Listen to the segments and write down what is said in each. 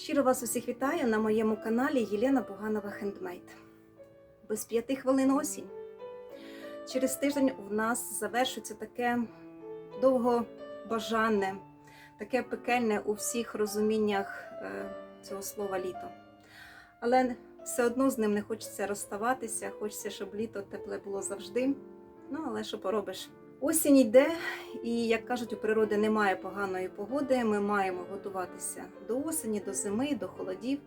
Щиро вас усіх вітаю на моєму каналі Єлена Буганова Хендмейд. Без п'яти хвилин осінь. Через тиждень у нас завершується таке довгобажанне, таке пекельне у всіх розуміннях е, цього слова літо. Але все одно з ним не хочеться розставатися, хочеться, щоб літо тепле було завжди. Ну, але що поробиш? Осінь йде, і як кажуть, у природи немає поганої погоди. Ми маємо готуватися до осені, до зими, до холодів.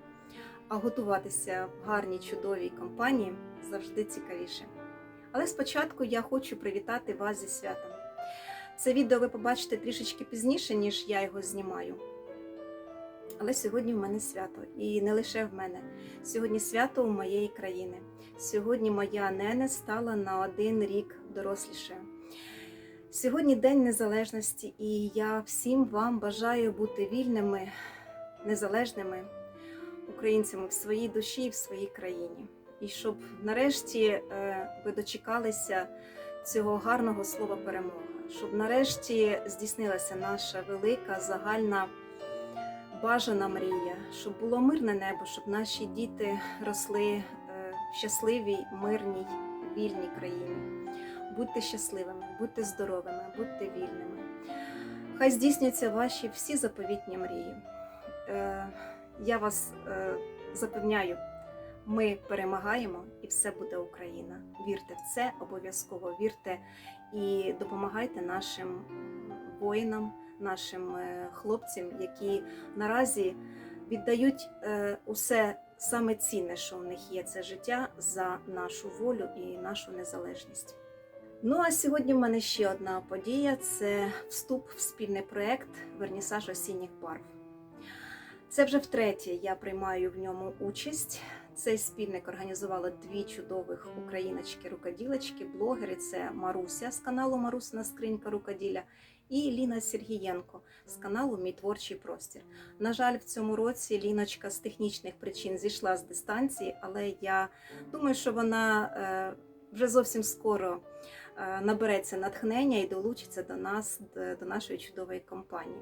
А готуватися в гарній чудовій компанії завжди цікавіше. Але спочатку я хочу привітати вас зі святом. Це відео ви побачите трішечки пізніше, ніж я його знімаю. Але сьогодні в мене свято, і не лише в мене. Сьогодні свято у моєї країни. Сьогодні моя нене стала на один рік дорослішою. Сьогодні День Незалежності, і я всім вам бажаю бути вільними, незалежними українцями в своїй душі і в своїй країні. І щоб нарешті е, ви дочекалися цього гарного слова перемога, щоб нарешті здійснилася наша велика загальна бажана мрія, щоб було мирне небо, щоб наші діти росли е, в щасливій, мирній, вільній країні. Будьте щасливими, будьте здоровими, будьте вільними. Хай здійсняться ваші всі заповітні мрії. Е, Я вас е, запевняю, ми перемагаємо і все буде Україна. Вірте в це обов'язково, вірте і допомагайте нашим воїнам, нашим е, хлопцям, які наразі віддають е, усе саме цінне, що в них є, це життя за нашу волю і нашу незалежність. Ну а сьогодні в мене ще одна подія це вступ в спільний проект Вернісаж осінніх барв. Це вже втретє я приймаю в ньому участь. Цей спільник організували дві чудових україночки-рукоділочки, блогери. Це Маруся з каналу Марусина Скринька Рукоділля і Ліна Сергієнко з каналу Мій творчий простір. На жаль, в цьому році Ліночка з технічних причин зійшла з дистанції, але я думаю, що вона е, вже зовсім скоро набереться натхнення і долучиться до нас, до нашої чудової компанії.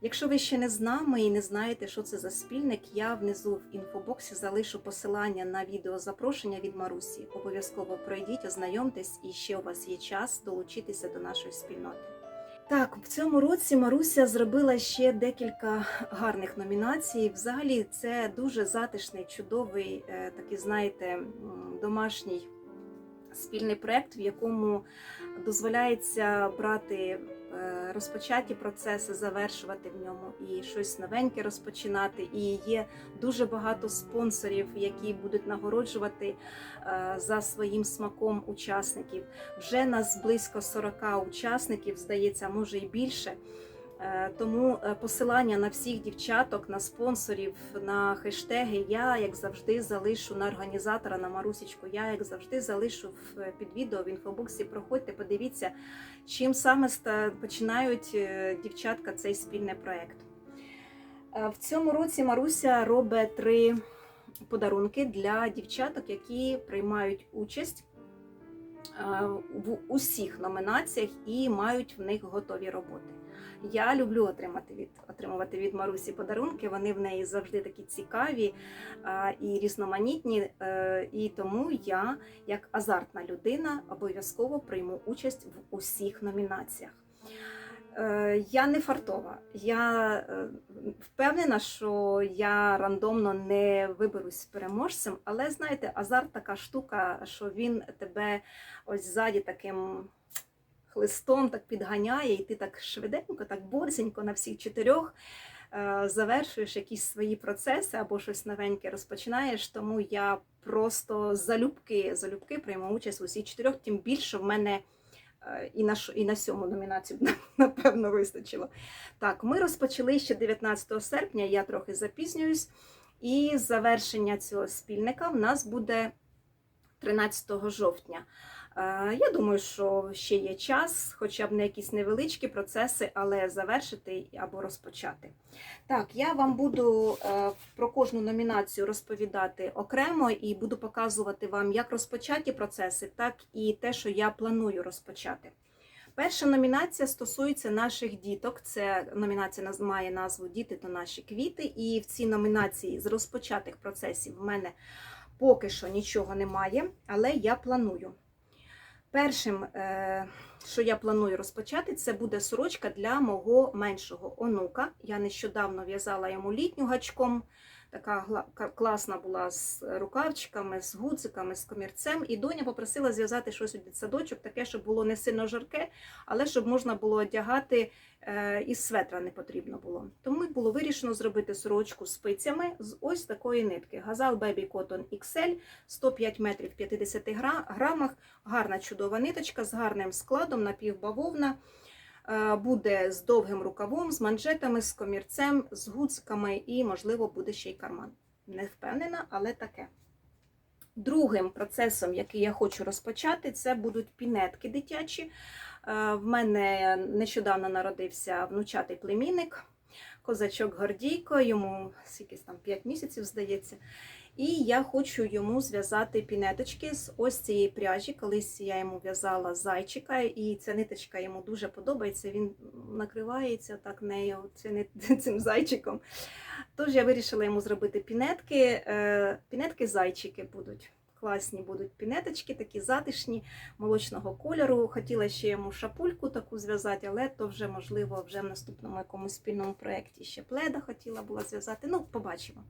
Якщо ви ще не з нами і не знаєте, що це за спільник, я внизу в інфобоксі залишу посилання на відео запрошення від Марусі. Обов'язково пройдіть, ознайомтесь, і ще у вас є час долучитися до нашої спільноти. Так, в цьому році Маруся зробила ще декілька гарних номінацій. Взагалі, це дуже затишний, чудовий, е, такий, знаєте, домашній спільний проект, в якому дозволяється брати е, розпочаті процеси, завершувати в ньому і щось новеньке розпочинати. І є дуже багато спонсорів, які будуть нагороджувати е, за своїм смаком учасників. Вже нас близько 40 учасників, здається, може і більше. Е, Тому е, посилання на всіх дівчаток, на спонсорів, на хештеги я, як завжди, залишу на організатора, на Марусічку. Я, як завжди, залишу в- під відео в інфобоксі. Проходьте, подивіться, чим саме починають е, дівчатка цей спільний проект. Е, В цьому році Маруся робить три подарунки для дівчаток, які приймають участь е, в усіх номінаціях і мають в них готові роботи. Я люблю отримати від отримувати від Марусі подарунки. Вони в неї завжди такі цікаві і різноманітні. е, І тому я, як азартна людина, обов'язково прийму участь в усіх номінаціях. Е, Я не фартова. Я е, впевнена, що я рандомно не виберусь переможцем, але знаєте, азарт така штука, що він тебе ось ззаді таким хлистом так підганяє, і ти так швиденько, так борзенько на всіх чотирьох е, завершуєш якісь свої процеси або щось новеньке розпочинаєш. Тому я просто залюбки, залюбки прийму участь у всіх чотирьох, тим більше в мене. е, І на, і на сьому номінацію напевно вистачило. Так, ми розпочали ще 19 серпня, я трохи запізнююсь, і завершення цього спільника в нас буде 13 жовтня. Е, Я думаю, що ще є час, хоча б на якісь невеличкі процеси, але завершити або розпочати. Так, я вам буду е, про кожну номінацію розповідати окремо і буду показувати вам як розпочаті процеси, так і те, що я планую розпочати. Перша номінація стосується наших діток. Це номінація має назву Діти то наші квіти. І в цій номінації з розпочатих процесів в мене поки що нічого немає, але я планую. Першим, е, що я планую розпочати, це буде сорочка для мого меншого онука. Я нещодавно в'язала йому літню гачком. Така класна була з рукавчиками, з гудзиками, з комірцем. І доня попросила зв'язати щось у дитсадочок, таке, щоб було не сильно жарке, але щоб можна було одягати е, і светра не потрібно було. Тому було вирішено зробити сорочку з спицями з ось такої нитки. Газал Baby Cotton XL 105 метрів 50 грамах. Гарна чудова ниточка з гарним складом, напівбавовна. Е, Буде з довгим рукавом, з манжетами, з комірцем, з гудзиками і, можливо, буде ще й карман. Не впевнена, але таке. Другим процесом, який я хочу розпочати, це будуть пінетки дитячі. Е, В мене нещодавно народився внучатий племінник, козачок Гордійко, йому скільки там 5 місяців, здається. І я хочу йому зв'язати пінеточки з ось цієї пряжі. Колись я йому в'язала зайчика, і ця ниточка йому дуже подобається. Він накривається так нею, цим, зайчиком. Тож я вирішила йому зробити пінетки. Е, Пінетки-зайчики будуть. Класні будуть пінеточки, такі затишні, молочного кольору. Хотіла ще йому шапульку таку зв'язати, але то вже можливо вже в наступному якомусь спільному проєкті ще пледа хотіла була зв'язати. Ну, побачимо.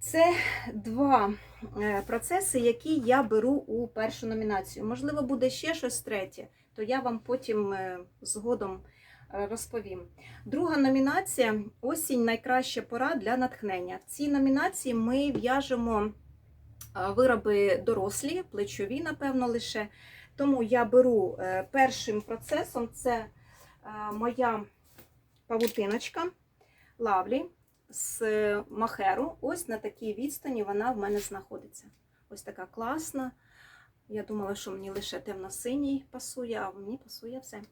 Це два е, процеси, які я беру у першу номінацію. Можливо, буде ще щось третє, то я вам потім е, згодом е, розповім. Друга номінація осінь найкраща пора для натхнення. В цій номінації ми в'яжемо вироби дорослі, плечові, напевно, лише. Тому я беру е, першим процесом це е, моя павутиночка лавлі з махеру. Ось на такій відстані вона в мене знаходиться. Ось така класна. Я думала, що мені лише темно-синій пасує, а мені пасує все.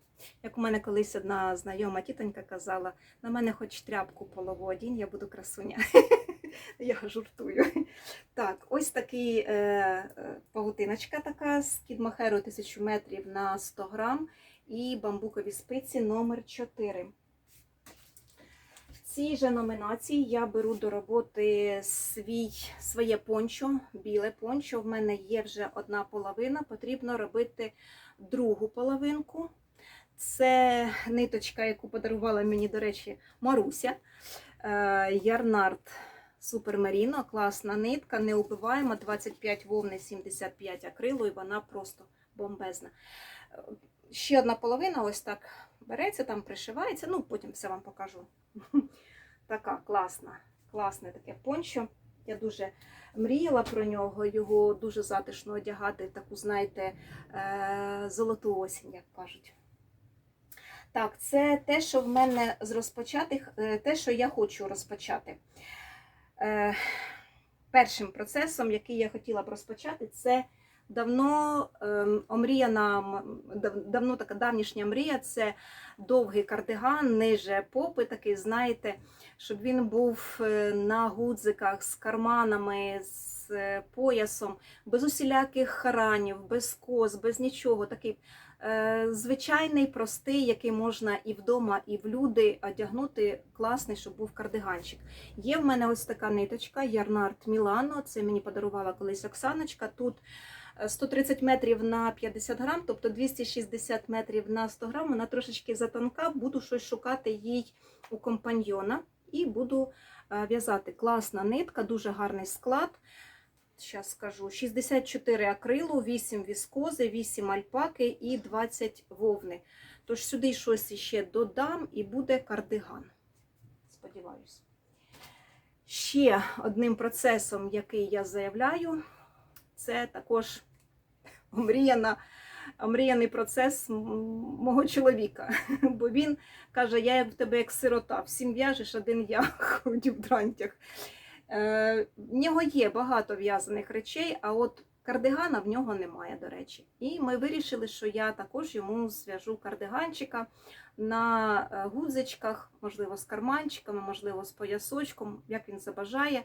Як у мене колись одна знайома тітонька казала, на мене хоч тряпку полову одінь, я буду красуня. Я жартую. Так, ось такий е, е, павутиночка така з кідмахеру 1000 метрів на 100 грам і бамбукові спиці номер 4 В цій же номінації я беру до роботи свій, своє пончо, біле пончо. В мене є вже одна половина, потрібно робити другу половинку. Це ниточка, яку подарувала мені, до речі, Маруся. Е, Ярнард Супер Меріно, класна нитка, неубиваема, 25 вовни, 75 акрилу, і вона просто бомбезна. Е, Ще одна половина ось так береться, там пришивається, ну потім все вам покажу. Така класна, класне таке пончо. Я дуже мріяла про нього, його дуже затишно одягати, таку, знаєте, е, золоту осінь, як кажуть. Так, це те, що в мене з розпочатих, е, те, що я хочу розпочати. Е, Першим процесом, який я хотіла б розпочати, це давно ем, омріяна, давно така давнішня мрія це довгий кардиган, ниже попи, такий, знаєте, щоб він був е, на гудзиках з карманами, з е, поясом, без усіляких харанів, без коз, без нічого. Такий звичайний, простий, який можна і вдома, і в люди одягнути. Класний, щоб був кардиганчик. Є в мене ось така ниточка Ярнард Мілано. Це мені подарувала колись Оксаночка. Тут е, 130 метрів на 50 грам, тобто 260 метрів на 100 грам. Вона трошечки затонка. Буду щось шукати їй у компаньйона і буду е, в'язати. Класна нитка, дуже гарний склад. Зараз скажу: 64 акрилу, 8 віскози, 8 альпаки і 20 вовни. Тож сюди щось ще додам і буде кардиган. Сподіваюсь. Ще одним процесом, який я заявляю, це також омріяна, омріяний процес мого чоловіка. Бо він каже: я в тебе як сирота, всім в'яжеш, один я ходю в дрантях. Е, в нього є багато в'язаних речей, а от кардигана в нього немає, до речі. І ми вирішили, що я також йому зв'яжу кардиганчика на е, гудзичках, можливо, з карманчиками, можливо, з поясочком, як він забажає.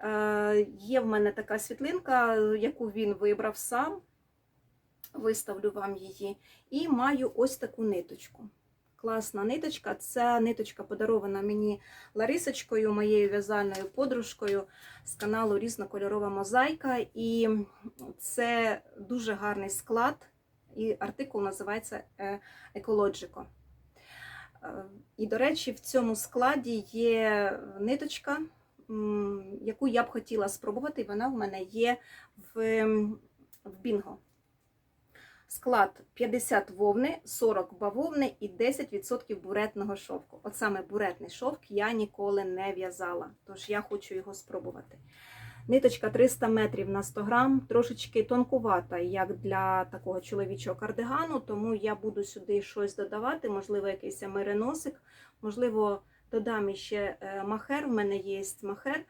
Е, Є в мене така світлинка, яку він вибрав сам. виставлю вам її. І маю ось таку ниточку. Класна ниточка. Ця ниточка подарована мені Ларисочкою, моєю в'язальною подружкою з каналу Різнокольорова мозаїка. І це дуже гарний склад. І артикул називається е, Е, І, до речі, в цьому складі є ниточка, яку я б хотіла спробувати, і вона в мене є в, в Бінго. Склад 50 вовни, 40 бавовни і 10% буретного шовку. От саме буретний шовк я ніколи не в'язала, тож я хочу його спробувати. Ниточка 300 метрів на 100 грам, трошечки тонкувата, як для такого чоловічого кардигану, тому я буду сюди щось додавати, можливо, якийсь мериносик, можливо, додам іще е, махер. У мене є махер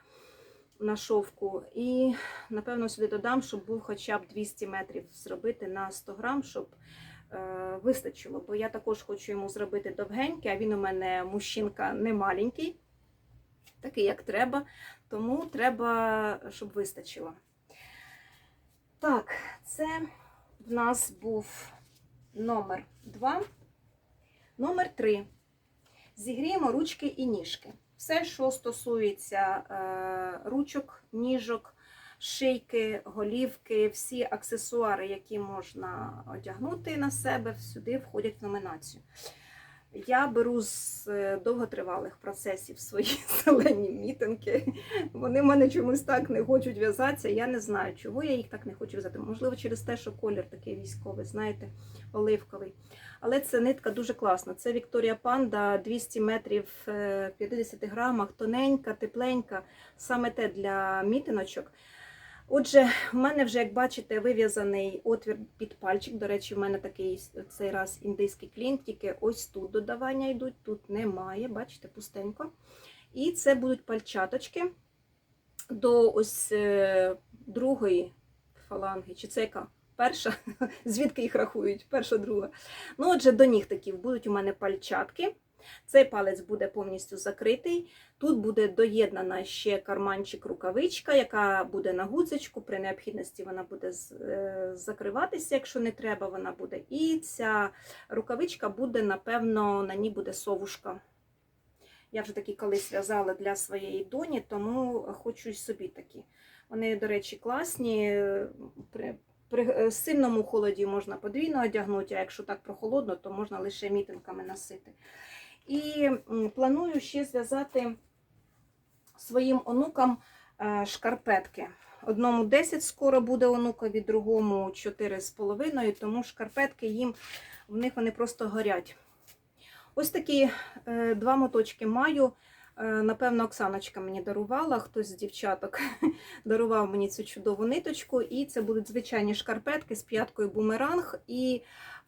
на шовку. І, напевно, сюди додам, щоб був хоча б 200 метрів зробити на 100 грам, щоб е, вистачило. Бо я також хочу йому зробити довгенький, а він у мене мужчинка не маленький, такий, як треба. Тому треба, щоб вистачило. Так, це в нас був номер 2. Номер 3. Зігріємо ручки і ніжки. Все, що стосується е, ручок, ніжок, шийки, голівки, всі аксесуари, які можна одягнути на себе, сюди входять в номінацію. Я беру з е, довготривалих процесів свої зелені мітинги. Вони в мене чомусь так не хочуть в'язатися. Я не знаю, чого я їх так не хочу в'язати. Можливо, через те, що колір такий військовий, знаєте, оливковий. Але це нитка дуже класна. Це Вікторія Панда 200 метрів е, 50 грамах, тоненька, тепленька, саме те для мітиночок. Отже, в мене вже, як бачите, вив'язаний отвір під пальчик. До речі, в мене такий цей раз індийський клін, тільки ось тут додавання йдуть, тут немає, бачите, пустенько. І це будуть пальчаточки до ось е, другої фаланги, чи це яка? Перша, звідки їх рахують? Перша, друга. Ну, отже, до нігтиків будуть у мене пальчатки. Цей палець буде повністю закритий. Тут буде доєднана ще карманчик рукавичка, яка буде на гудзичку. При необхідності вона буде е, закриватися, якщо не треба, вона буде. І ця рукавичка буде, напевно, на ній буде совушка. Я вже такі колись в'язала для своєї доні, тому хочу й собі такі. Вони, до речі, класні. При, при е, сильному холоді можна подвійно одягнути, а якщо так прохолодно, то можна лише мітинками носити. І планую ще зв'язати своїм онукам е, шкарпетки. Одному 10 скоро буде онукові, другому 4,5, тому шкарпетки їм в них вони просто горять. Ось такі е, два моточки маю. Е, Напевно, Оксаночка мені дарувала, хтось з дівчаток дарував мені цю чудову ниточку. І це будуть звичайні шкарпетки з п'яткою бумеранг. І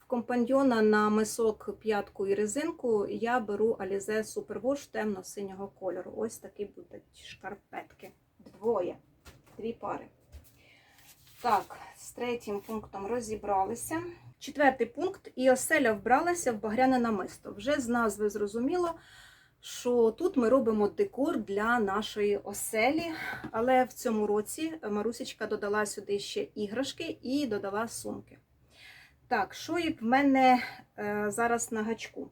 в компаньйона на мисок п'ятку і резинку я беру Alize Superwash темно-синього кольору. Ось такі будуть шкарпетки. Двоє, дві пари. Так, з третім пунктом розібралися. Четвертий пункт. І оселя вбралася в багряне намисто. Вже з назви зрозуміло, що тут ми робимо декор для нашої оселі. Але в цьому році Марусечка додала сюди ще іграшки і додала сумки. Так, що і в мене е, зараз на гачку?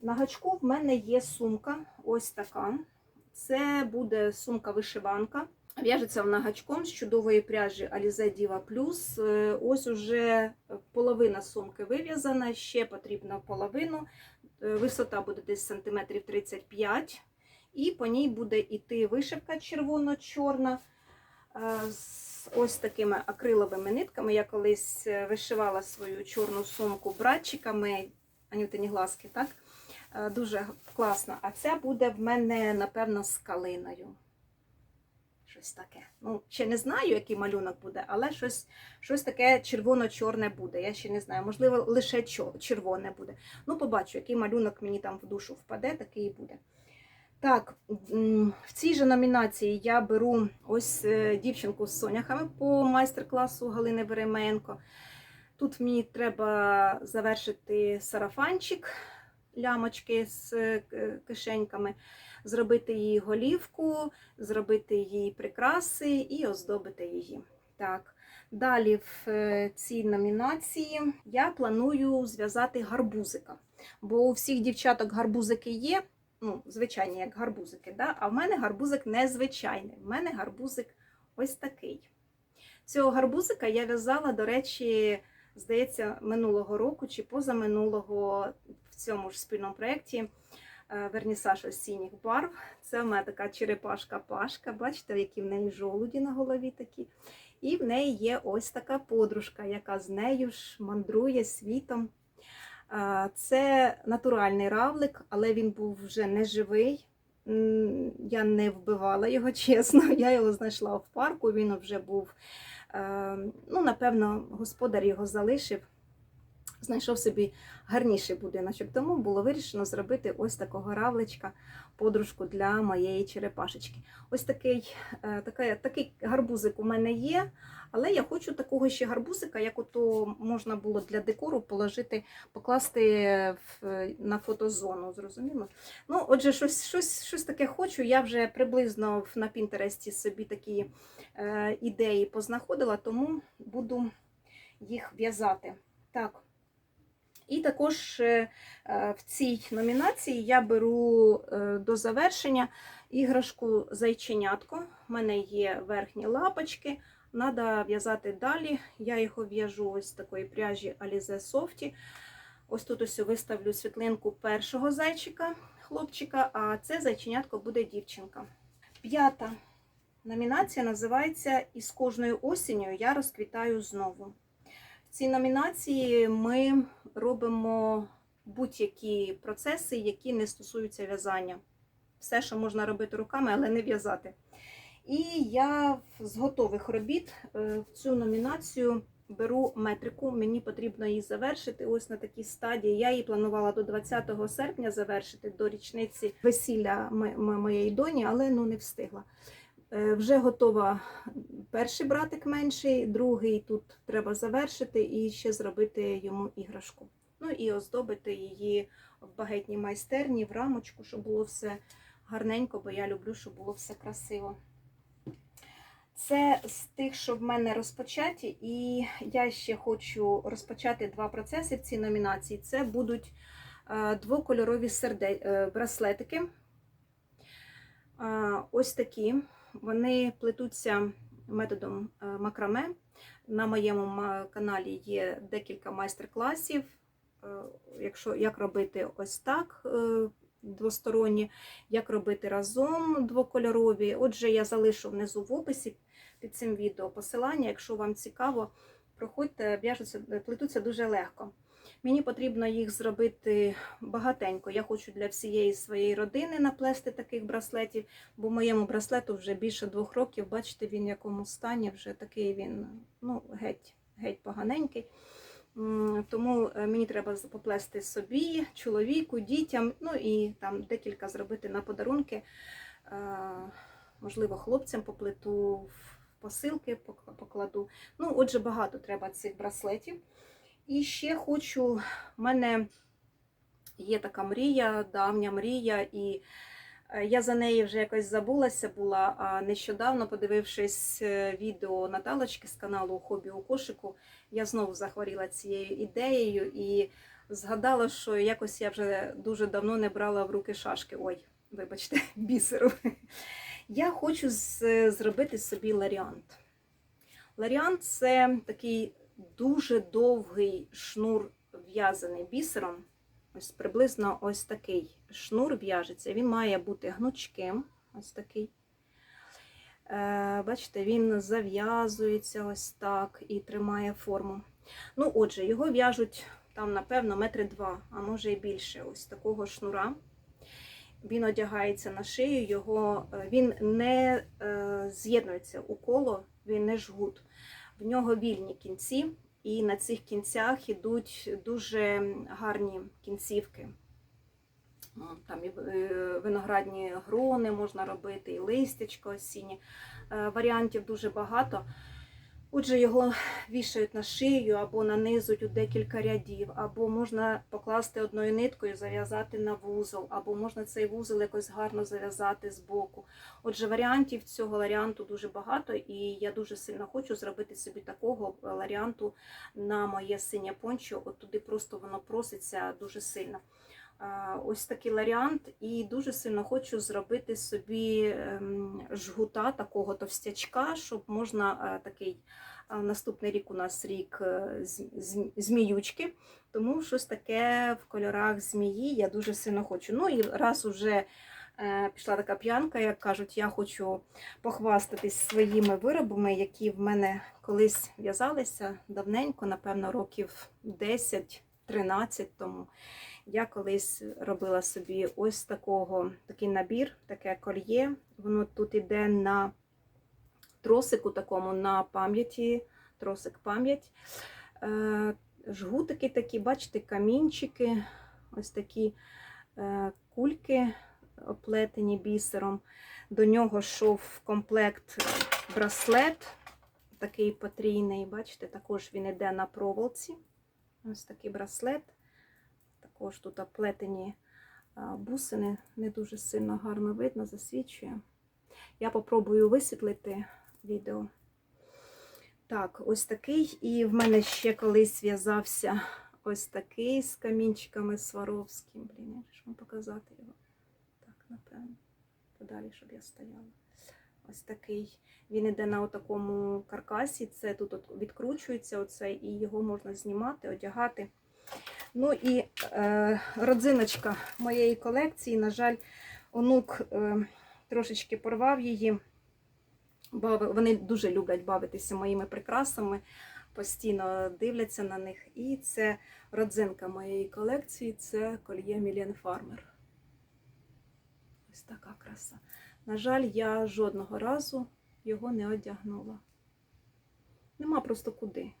На гачку в мене є сумка, ось така. Це буде сумка-вишиванка. В'яжеться вона гачком з чудової пряжі Alize Diva Plus. Е, Ось уже половина сумки вив'язана, ще потрібно половину. Е, Висота буде десь сантиметрів 35 і по ній буде йти вишивка червоно-чорна е, з ось такими акриловими нитками. Я колись е, вишивала свою чорну сумку братчиками, анютині глазки, так? Е, Дуже класно. А ця буде в мене, напевно, з калиною. Щось таке. Ну, ще не знаю, який малюнок буде, але щось, щось таке червоно-чорне буде. Я ще не знаю. Можливо, лише червоне буде. Ну, побачу, який малюнок мені там в душу впаде, такий і буде. Так, в цій же номінації я беру ось е, дівчинку з соняхами по майстер-класу Галини Веременко. Тут мені треба завершити сарафанчик, лямочки з е, кишеньками, зробити її голівку, зробити їй прикраси і оздобити її. Так. Далі в е, цій номінації я планую зв'язати гарбузика. Бо у всіх дівчаток гарбузики є, ну, звичайні, як гарбузики, да? а в мене гарбузик незвичайний. В мене гарбузик ось такий. Цього гарбузика я в'язала, до речі, здається, минулого року чи позаминулого в цьому ж спільному проєкті е, вернісаж осінніх барв. Це в мене така черепашка-пашка. Бачите, які в неї жолуді на голові такі. І в неї є ось така подружка, яка з нею ж мандрує світом. Це натуральний равлик, але він був вже не живий. Я не вбивала його, чесно. Я його знайшла в парку. Він вже був, е, ну, напевно, господар його залишив. Знайшов собі гарніший будиночок. Тому було вирішено зробити ось такого равличка, подружку для моєї черепашечки. Ось такий, е, така, такий гарбузик у мене є, але я хочу такого ще гарбузика, як ото можна було для декору положити, покласти в, на фотозону. Зрозуміло? Ну, отже, щось, щось, щось таке хочу. Я вже приблизно на Пінтересті собі такі е, ідеї познаходила, тому буду їх в'язати. Так. І також е, е, в цій номінації я беру е, до завершення іграшку зайченятко. У мене є верхні лапочки. Треба в'язати далі. Я його в'яжу ось з такої пряжі Alize Softy. Ось тут ось виставлю світлинку першого зайчика, хлопчика, а це зайченятко буде дівчинка. П'ята номінація називається Із кожною осінню я розквітаю знову. Цій номінації ми робимо будь-які процеси, які не стосуються в'язання. Все, що можна робити руками, але не в'язати. І я з готових робіт е, в цю номінацію беру метрику. Мені потрібно її завершити ось на такій стадії. Я її планувала до 20 серпня завершити до річниці весілля моєї доні, але ну не встигла. Е, Вже готова перший братик менший, другий тут треба завершити і ще зробити йому іграшку. Ну і оздобити її в багетній майстерні, в рамочку, щоб було все гарненько, бо я люблю, щоб було все красиво. Це з тих, що в мене розпочаті, і я ще хочу розпочати два процеси в цій номінації. Це будуть е, двокольорові серде... е, браслетики. Ось такі. Вони плетуться методом е, макраме. На моєму каналі є декілька майстер-класів. Е, Якщо як робити ось так е, двосторонні, як робити разом двокольорові. Отже, я залишу внизу в описі під цим відео посилання. Якщо вам цікаво, проходьте, в'яжуться, плетуться дуже легко. Мені потрібно їх зробити багатенько. Я хочу для всієї своєї родини наплести таких браслетів, бо моєму браслету вже більше двох років. Бачите, він в якому стані вже такий він ну, геть, геть поганенький. Тому е, мені треба поплести собі, чоловіку, дітям, ну і там декілька зробити на подарунки. Е, Можливо, хлопцям поплету посилки покладу. Ну, отже, багато треба цих браслетів. І ще хочу, в мене є така мрія, давня мрія, і е, я за неї вже якось забулася була. А нещодавно, подивившись е, відео Наталочки з каналу Хобі у кошику, я знову захворіла цією ідеєю і згадала, що якось я вже дуже давно не брала в руки шашки. Ой, вибачте, бісеру. Я хочу з- зробити собі ларіант. Ларіант це такий дуже довгий шнур в'язаний бісером. Ось приблизно ось такий шнур в'яжеться. Він має бути гнучким. Ось такий. Е, бачите, він зав'язується ось так і тримає форму. Ну, отже, його в'яжуть там, напевно, метри два, а може і більше ось такого шнура. Він одягається на шию, його, е, він не е, з'єднується у коло, він не жгут. В нього вільні кінці, і на цих кінцях ідуть дуже гарні кінцівки. Там і е, виноградні грони можна робити, і листячко осінні. Е, Варіантів дуже багато. Отже, його вішають на шию або нанизують у декілька рядів, або можна покласти одною ниткою, зав'язати на вузол, або можна цей вузол якось гарно зав'язати з боку. Отже, варіантів цього варіанту дуже багато, і я дуже сильно хочу зробити собі такого варіанту на моє синє пончо. От туди просто воно проситься дуже сильно. А, Ось такий варіант, і дуже сильно хочу зробити собі ем, жгута такого товстячка, щоб можна е, такий. Наступний рік у нас рік е, зміючки, тому щось таке в кольорах змії я дуже сильно хочу. Ну і раз уже е, пішла така п'янка, як кажуть, я хочу похвастатись своїми виробами, які в мене колись в'язалися давненько, напевно, років 10-13 тому. Я колись робила собі ось такого такий набір, таке кольє. Воно тут іде на тросику такому на пам'яті, тросик пам'ять. Е, Жгутики такі, бачите, камінчики, ось такі е, кульки оплетені бісером. До нього йшов комплект браслет, такий потрійний, бачите, також він іде на проволоці. Ось такий браслет. Також тут оплетені бусини, не дуже сильно гарно видно, засвічує. Я попробую висвітлити відео. Так, ось такий. І в мене ще колись в'язався ось такий з камінчиками Сваровським. Блін, як ж вам показати його? Так, напевно. Подалі, щоб я стояла. Ось такий. Він іде на такому каркасі. Це тут от відкручується, оце, і його можна знімати, одягати. Ну і е, родзиночка моєї колекції, на жаль, онук е, трошечки порвав її. Бави, вони дуже люблять бавитися моїми прикрасами, постійно дивляться на них. І це родзинка моєї колекції це кольє Мілен Фармер. Ось така краса. На жаль, я жодного разу його не одягнула. Нема просто куди.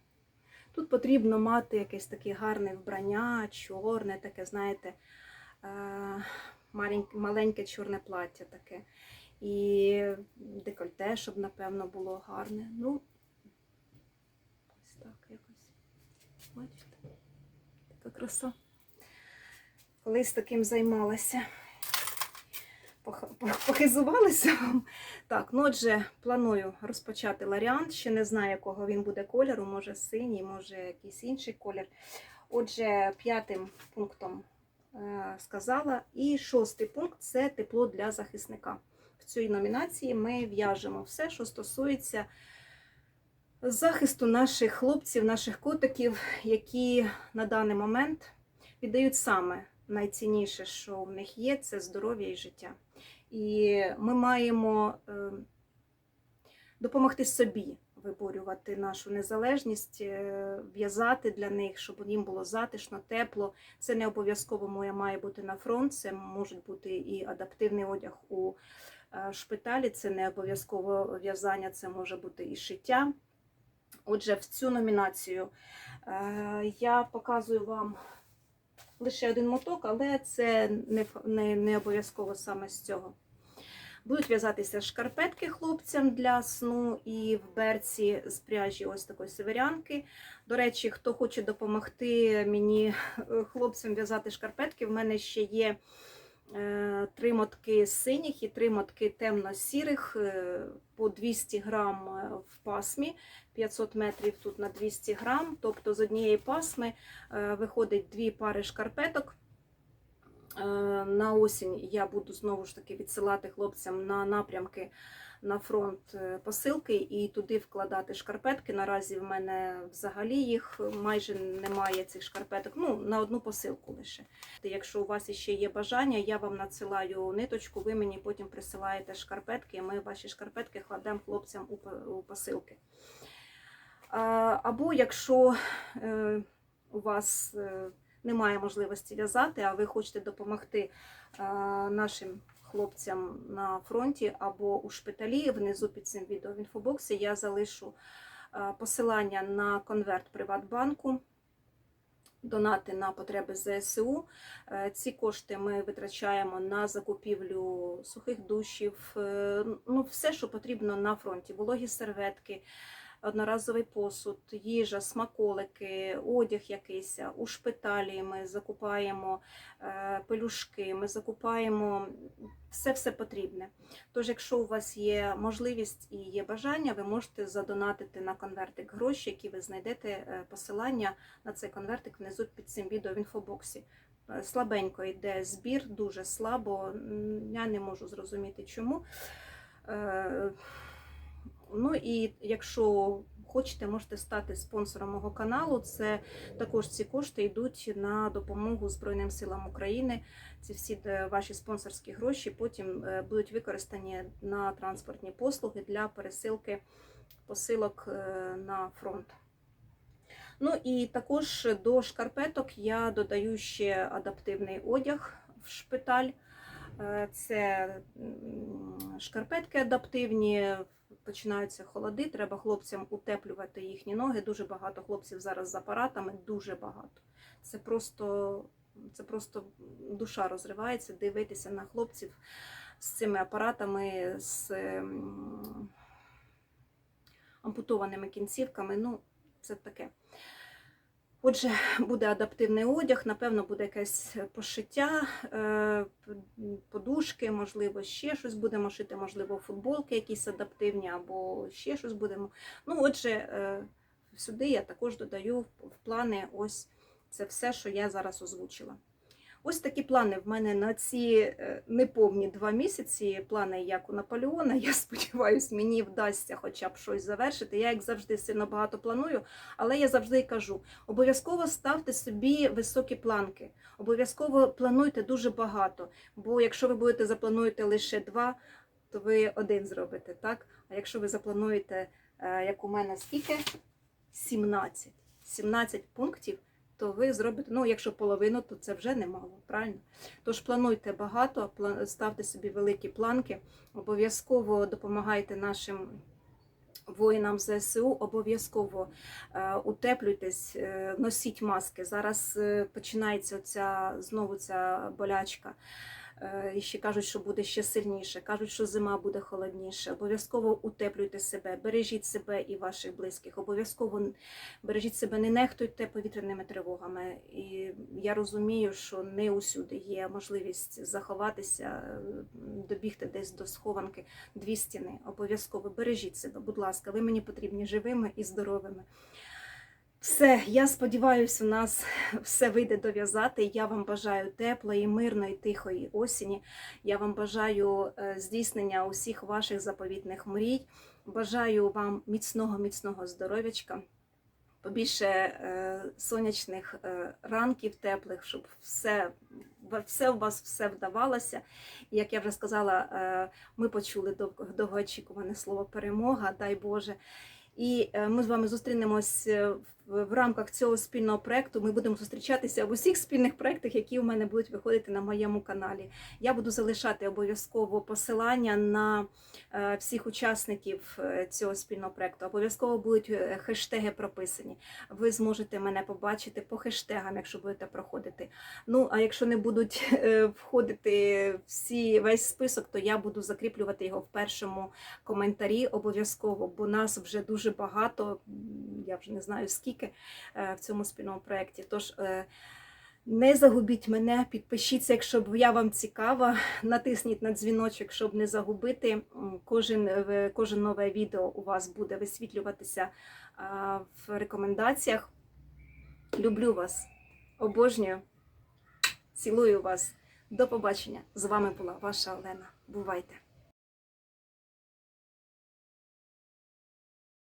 Тут потрібно мати якесь таке гарне вбрання, чорне, таке, знаєте, е, маленьке, чорне плаття таке. І декольте, щоб, напевно, було гарне. Ну, ось так якось. Бачите? Така краса. Колись таким займалася. Пох- пох- Похизувалася вам. Так, ну отже, планую розпочати варіант. Ще не знаю, якого він буде кольору, може синій, може якийсь інший колір. Отже, п'ятим пунктом е, сказала. І шостий пункт це тепло для захисника. В цій номінації ми в'яжемо все, що стосується захисту наших хлопців, наших котиків, які на даний момент віддають саме найцінніше, що в них є, це здоров'я і життя. І ми маємо е, допомогти собі виборювати нашу незалежність, е, в'язати для них, щоб їм було затишно, тепло. Це не обов'язково моє має бути на фронт, це може бути і адаптивний одяг у е, шпиталі, це не обов'язково в'язання, це може бути і шиття. Отже, в цю номінацію я показую вам лише один моток, але це не, не, не обов'язково саме з цього. Будуть в'язатися шкарпетки хлопцям для сну і в берці з пряжі ось такої северянки. До речі, хто хоче допомогти мені е, хлопцям в'язати шкарпетки, в мене ще є е, три мотки синіх і три мотки темно-сірих е, по 200 грам в пасмі. 500 метрів тут на 200 грам. Тобто з однієї пасми виходить дві пари шкарпеток. Е, На осінь я буду знову ж таки відсилати хлопцям на напрямки на фронт е, посилки і туди вкладати шкарпетки. Наразі в мене взагалі їх майже немає цих шкарпеток. Ну, на одну посилку лише. Якщо у вас ще є бажання, я вам надсилаю ниточку, ви мені потім присилаєте шкарпетки, і ми ваші шкарпетки кладемо хлопцям у посилки. Або якщо е, у вас е, немає можливості в'язати, а ви хочете допомогти е, нашим хлопцям на фронті або у шпиталі, внизу під цим відео в інфобоксі я залишу е, посилання на конверт Приватбанку. Донати на потреби ЗСУ. Е, Ці кошти ми витрачаємо на закупівлю сухих душів, ну все, що потрібно на фронті, вологі серветки, одноразовий посуд, їжа, смаколики, одяг якийсь. У шпиталі ми закупаємо е, пелюшки, ми закупаємо все все потрібне. Тож, якщо у вас є можливість і є бажання, ви можете задонатити на конвертик гроші, які ви знайдете е, посилання на цей конвертик внизу під цим відео в інфобоксі. Е, Слабенько йде збір, дуже слабо. Я не можу зрозуміти чому. Ну і якщо хочете, можете стати спонсором мого каналу. Це також ці кошти йдуть на допомогу Збройним силам України. Ці всі е, ваші спонсорські гроші потім е, будуть використані на транспортні послуги для пересилки посилок е, на фронт. Ну і також до шкарпеток я додаю ще адаптивний одяг в шпиталь. Це шкарпетки адаптивні, починаються холоди, треба хлопцям утеплювати їхні ноги. Дуже багато хлопців зараз з апаратами, дуже багато. Це просто, це просто душа розривається дивитися на хлопців з цими апаратами, з ампутованими кінцівками. Ну, це таке. Отже, буде адаптивний одяг, напевно, буде якесь пошиття, е, подушки, можливо, ще щось будемо шити, можливо, футболки якісь адаптивні, або ще щось будемо. Ну, отже, е, сюди я також додаю в плани ось це все, що я зараз озвучила. Ось такі плани в мене на ці е, неповні два місяці. Плани як у Наполеона. Я сподіваюся, мені вдасться хоча б щось завершити. Я, як завжди, сильно багато планую, але я завжди кажу: обов'язково ставте собі високі планки. Обов'язково плануйте дуже багато. Бо якщо ви будете заплануєте лише два, то ви один зробите, так? А якщо ви заплануєте, е, як у мене, скільки? 17. 17 пунктів то ви зробите, ну, якщо половину, то це вже немало, правильно? Тож плануйте багато, ставте собі великі планки, обов'язково допомагайте нашим воїнам ЗСУ, обов'язково е, утеплюйтесь, е, носіть маски. Зараз е, починається ця, знову ця болячка. Е, І ще кажуть, що буде ще сильніше. Кажуть, що зима буде холодніше. Обов'язково утеплюйте себе, бережіть себе і ваших близьких. Обов'язково бережіть себе, не нехтуйте повітряними тривогами. І я розумію, що не усюди є можливість заховатися, е, добігти десь до схованки дві стіни. Обов'язково бережіть себе, будь ласка, ви мені потрібні живими і здоровими. Все, я сподіваюся, у нас все вийде дов'язати. Я вам бажаю теплої, мирної, тихої осені. Я вам бажаю е, здійснення усіх ваших заповітних мрій. Бажаю вам міцного, міцного здоров'ячка, побільше е, сонячних е, ранків теплих, щоб все, все у вас все вдавалося. І як я вже сказала, ми почули довгоочікуване слово перемога, дай Боже. І ми з вами зустрінемось е, в, рамках цього спільного проекту. Ми будемо зустрічатися в усіх спільних проектах, які у мене будуть виходити на моєму каналі. Я буду залишати обов'язково посилання на е, всіх учасників е, цього спільного проекту. Обов'язково будуть е, хештеги прописані. Ви зможете мене побачити по хештегам, якщо будете проходити. Ну а якщо не будуть входити всі весь список, то я буду закріплювати його в першому коментарі обов'язково, бо нас вже дуже багато, я вже не знаю скільки е, в цьому спільному проєкті. Тож е, не загубіть мене, підпишіться, якщо б я вам цікава. Натисніть на дзвіночок, щоб не загубити. Кожен, е, кожен нове відео у вас буде висвітлюватися в рекомендаціях. Люблю вас, обожнюю, цілую вас. До побачення. З вами була ваша Олена. Бувайте!